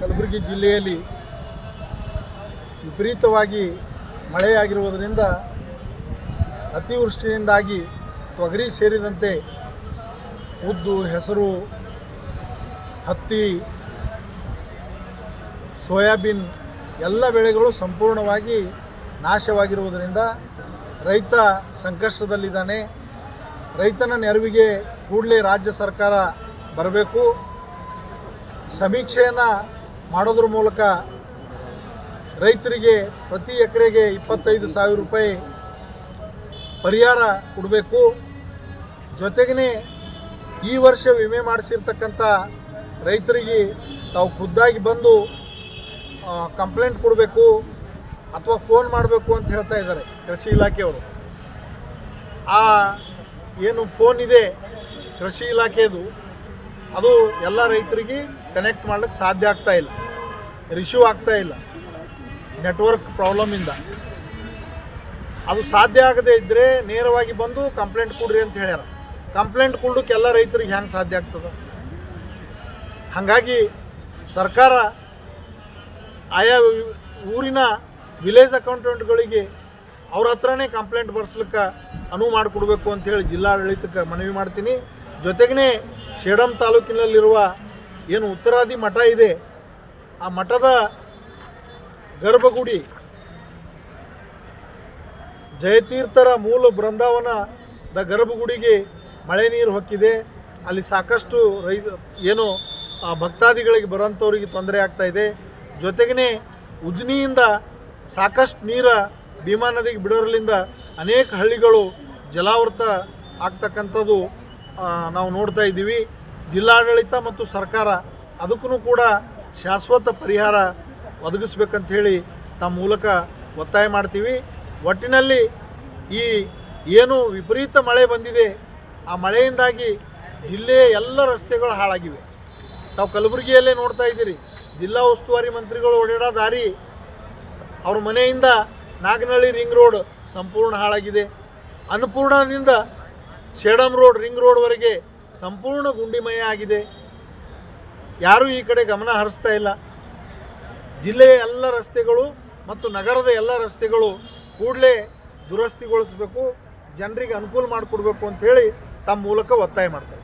ಕಲಬುರಗಿ ಜಿಲ್ಲೆಯಲ್ಲಿ ವಿಪರೀತವಾಗಿ ಮಳೆಯಾಗಿರುವುದರಿಂದ ಅತಿವೃಷ್ಟಿಯಿಂದಾಗಿ ತೊಗರಿ ಸೇರಿದಂತೆ ಉದ್ದು, ಹೆಸರು, ಹತ್ತಿ, ಸೋಯಾಬೀನ್ ಎಲ್ಲ ಬೆಳೆಗಳು ಸಂಪೂರ್ಣವಾಗಿ ನಾಶವಾಗಿರುವುದರಿಂದ ರೈತ ಸಂಕಷ್ಟದಲ್ಲಿದ್ದಾನೆ. ರೈತನ ನೆರವಿಗೆ ಕೂಡಲೇ ರಾಜ್ಯ ಸರ್ಕಾರ ಬರಬೇಕು. ಸಮೀಕ್ಷೆಯನ್ನು ಮಾಡೋದ್ರ ಮೂಲಕ ರೈತರಿಗೆ ಪ್ರತಿ ಎಕರೆಗೆ ಇಪ್ಪತ್ತೈದು ಸಾವಿರ ರೂಪಾಯಿ ಪರಿಹಾರ ಕೊಡಬೇಕು. ಜೊತೆಗೇ ಈ ವರ್ಷ ವಿಮೆ ಮಾಡಿಸಿರ್ತಕ್ಕಂಥ ರೈತರಿಗೆ ತಾವು ಖುದ್ದಾಗಿ ಬಂದು ಕಂಪ್ಲೇಂಟ್ ಕೊಡಬೇಕು ಅಥವಾ ಫೋನ್ ಮಾಡಬೇಕು ಅಂತ ಹೇಳ್ತಾ ಇದ್ದಾರೆ ಕೃಷಿ ಇಲಾಖೆಯವರು. ಆ, ಏನು ಫೋನ್ ಇದೆ ಕೃಷಿ ಇಲಾಖೆದು ಅದು ಎಲ್ಲ ರೈತರಿಗೆ ಕನೆಕ್ಟ್ ಮಾಡ್ಲಿಕ್ಕೆ ಸಾಧ್ಯ ಆಗ್ತಾ ಇಲ್ಲ. ರಿಸೀವ್ ಆಗ್ತಾ ಇಲ್ಲ. ನೆಟ್ವರ್ಕ್ ಪ್ರಾಬ್ಲಮಿಂದ ಅದು ಸಾಧ್ಯ ಆಗದೇ ಇದ್ದರೆ ನೇರವಾಗಿ ಬಂದು ಕಂಪ್ಲೇಂಟ್ ಕೊಡ್ರಿ ಅಂತ ಹೇಳ್ಯಾರ. ಕಂಪ್ಲೇಂಟ್ ಕೊಡೋಕೆ ಎಲ್ಲ ರೈತರಿಗೆ ಹೆಂಗೆ ಸಾಧ್ಯ ಆಗ್ತದೆ? ಹಾಗಾಗಿ ಸರ್ಕಾರ ಆಯಾ ಊರಿನ ವಿಲೇಜ್ ಅಕೌಂಟೆಂಟ್ಗಳಿಗೆ ಅವ್ರ ಹತ್ರನೇ ಕಂಪ್ಲೇಂಟ್ ಬರ್ಸ್ಲಿಕ್ಕೆ ಅನುವು ಮಾಡಿಕೊಡ್ಬೇಕು ಅಂತೇಳಿ ಜಿಲ್ಲಾಡಳಿತಕ್ಕೆ ಮನವಿ ಮಾಡ್ತೀನಿ. ಜೊತೆಗೇ ಶೇಡಂ ತಾಲೂಕಿನಲ್ಲಿರುವ ಏನು ಉತ್ತರಾದಿ ಮಠ ಇದೆ, ಆ ಮಠದ ಗರ್ಭಗುಡಿ ಜಯತೀರ್ಥರ ಮೂಲ ಬೃಂದಾವನದ ಗರ್ಭಗುಡಿಗೆ ಮಳೆ ನೀರು ಹೊಕ್ಕಿದೆ. ಅಲ್ಲಿ ಸಾಕಷ್ಟು ರೈ ಏನು ಭಕ್ತಾದಿಗಳಿಗೆ ಬರೋಂಥವ್ರಿಗೆ ತೊಂದರೆ ಆಗ್ತಾ ಇದೆ. ಜೊತೆಗೇ ಉಜ್ನಿಯಿಂದ ಸಾಕಷ್ಟು ನೀರ ಭೀಮಾ ನದಿಗೆ ಬಿಡೋರ್ಲಿಂದ ಅನೇಕ ಹಳ್ಳಿಗಳು ಜಲಾವೃತ ಆಗ್ತಕ್ಕಂಥದ್ದು ನಾವು ನೋಡ್ತಾ ಇದ್ದೀವಿ. ಜಿಲ್ಲಾಡಳಿತ ಮತ್ತು ಸರ್ಕಾರ ಅದಕ್ಕೂ ಕೂಡ ಶಾಶ್ವತ ಪರಿಹಾರ ಒದಗಿಸ್ಬೇಕಂತ ಹೇಳಿ ತಮ್ಮ ಮೂಲಕ ಒತ್ತಾಯ ಮಾಡ್ತೀವಿ. ಒಟ್ಟಿನಲ್ಲಿ ಈ ಏನು ವಿಪರೀತ ಮಳೆ ಬಂದಿದೆ, ಆ ಮಳೆಯಿಂದಾಗಿ ಜಿಲ್ಲೆಯ ಎಲ್ಲ ರಸ್ತೆಗಳು ಹಾಳಾಗಿವೆ. ತಾವು ಕಲಬುರಗಿಯಲ್ಲೇ ನೋಡ್ತಾ ಇದ್ದೀರಿ. ಜಿಲ್ಲಾ ಉಸ್ತುವಾರಿ ಮಂತ್ರಿಗಳು ಓಡಾಡೋ ದಾರಿ ಅವ್ರ ಮನೆಯಿಂದ ನಾಗನಹಳ್ಳಿ ರಿಂಗ್ ರೋಡ್ ಸಂಪೂರ್ಣ ಹಾಳಾಗಿದೆ. ಅನ್ನಪೂರ್ಣದಿಂದ ಶೇಡಮ್ ರೋಡ್ ರಿಂಗ್ ರೋಡ್ವರೆಗೆ ಸಂಪೂರ್ಣ ಗುಂಡಿಮಯ ಆಗಿದೆ. ಯಾರೂ ಈ ಕಡೆ ಗಮನ ಹರಿಸ್ತಾ ಇಲ್ಲ. ಜಿಲ್ಲೆಯ ಎಲ್ಲ ರಸ್ತೆಗಳು ಮತ್ತು ನಗರದ ಎಲ್ಲ ರಸ್ತೆಗಳು ಕೂಡಲೇ ದುರಸ್ತಿಗೊಳಿಸಬೇಕು, ಜನರಿಗೆ ಅನುಕೂಲ ಮಾಡಿಕೊಡ್ಬೇಕು ಅಂತೇಳಿ ತಮ್ಮ ಮೂಲಕ ಒತ್ತಾಯ ಮಾಡ್ತಾರೆ.